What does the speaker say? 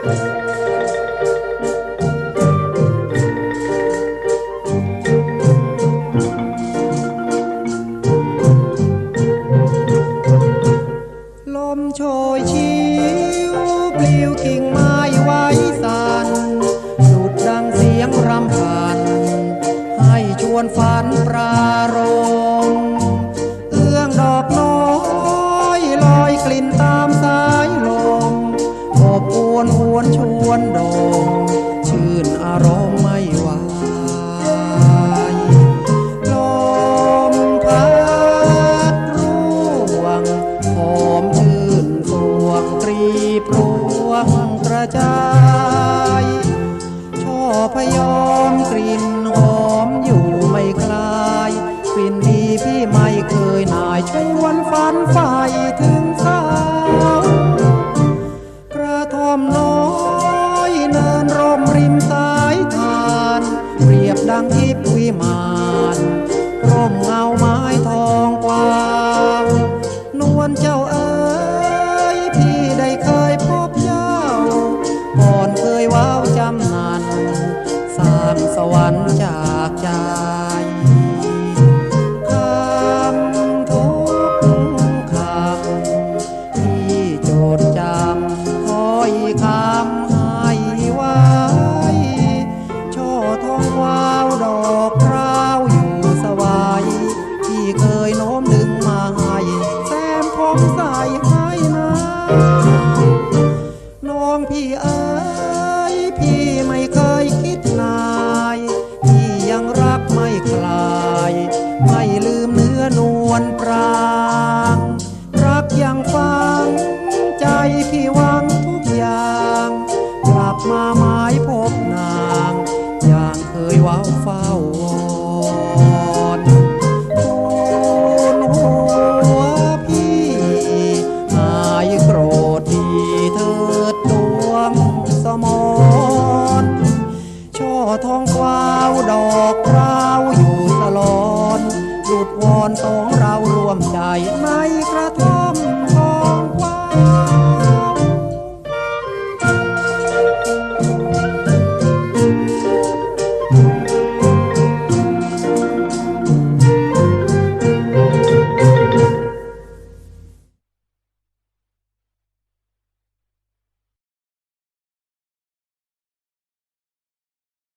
ลมโชยชิวปลิวกิ่งไม้ไว้สั่นดุดดังเสียงรำพันให้ชวนฝันปรา วนชวนดมชื่นอารมณ์ไม่ไหวลมพัดร่วงหอมชื่นสวงตรีพรวงกระจายช่อพยอมกลิ่นหอมอยู่ไม่คลายกลิ่นดีพี่ไม่เคยนายชวนฝันใฝ่ถึง ดังทิพวิมานร่มเงาไม้ทองกวางนวลเจ้าเอ๋ยพี่ได้เคยพบเจ้า ก่อนเคยว้าวจำนันสร้างสวรรค์จากใจคำทุกคำที่โจดจำคอยคำ เอ๋ยพี่ไม่เคยคิดนายพี่ยังรักไม่คลาย ไม่ลืมเนื้อนวลปราง รักยังฟังใจพี่หวังทุกอย่าง กลับมาหมายพบ ดหยุดวอนสองเรารวมใจในกระท